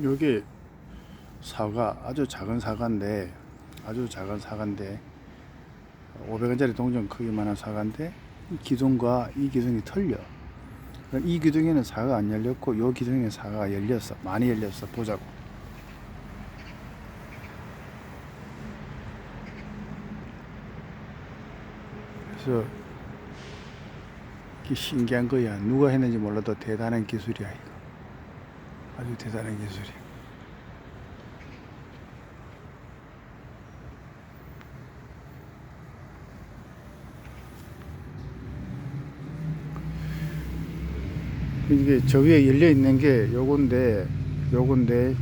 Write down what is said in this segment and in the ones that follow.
여기 사과 아주 작은 사과인데 아주 작은 사과인데 500원짜리 동전 크기만한 사과인데 이 기둥과 이 기둥이 틀려. 그럼 이 기둥에는 사과가 안 열렸고 요 기둥에 사과가 열렸어. 많이 열렸어. 보자고. 그래서 신기한 거야. 누가 했는지 몰라도 대단한 기술이야. 아주 대단한 기술이야. 이게 저 위에 열려 있는 게 요건데 요건데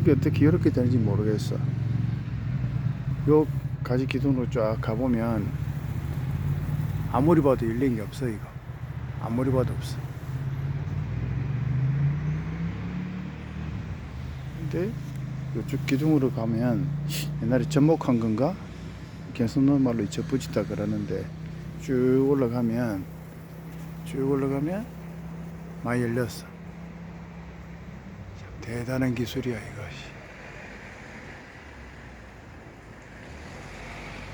이게 어떻게 이렇게 되는지 모르겠어. 요 가지 기둥으로 쫙 가보면 아무리 봐도 열린 게 없어 이거. 아무리 봐도 없어. 근데 요쪽 기둥으로 가면 옛날에 접목한 건가? 경상도 말로 접붙이다 그러는데 쭉 올라가면 쭉 올라가면 많이 열렸어. 참 대단한 기술이야 이것이.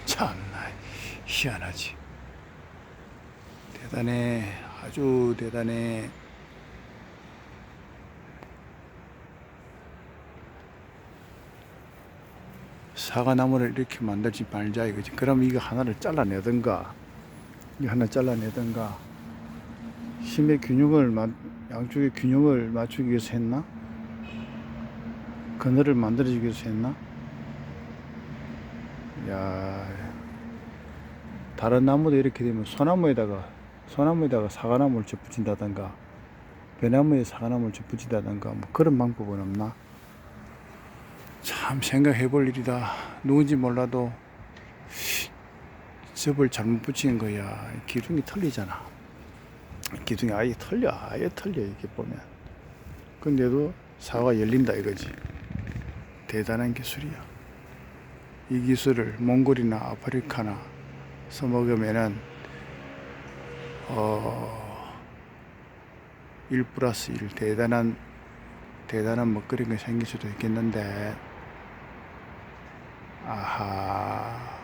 참나 희한하지. 대단해 아주 대단해. 사과나무를 이렇게 만들지 말자 이거지. 그럼 이거 하나를 잘라내든가, 이 하나 잘라내든가, 힘의 균형을 맞, 양쪽의 균형을 맞추기 위해서 했나? 그늘을 만들어주기 위해서 했나? 야, 다른 나무도 이렇게 되면 소나무에다가 소나무에다가 사과나무를 접 붙인다든가, 배나무에 사과나무를 접 붙인다든가, 뭐 그런 방법은 없나? 참 생각해 볼 일이다. 누군지 몰라도 접을 잘못 붙인 거야. 기둥이 틀리잖아. 기둥이 아예 틀려. 아예 틀려. 이렇게 보면. 근데도 사과 열린다 이거지. 대단한 기술이야. 이 기술을 몽골이나 아프리카나 써먹으면은 어, 1 플러스 1 대단한 대단한 먹거리가 생길 수도 있겠는데 아하.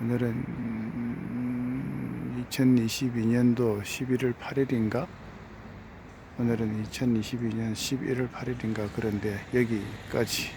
오늘은 음, 2022년도 11월 8일인가? 오늘은 2022년 11월 8일인가? 그런데 여기까지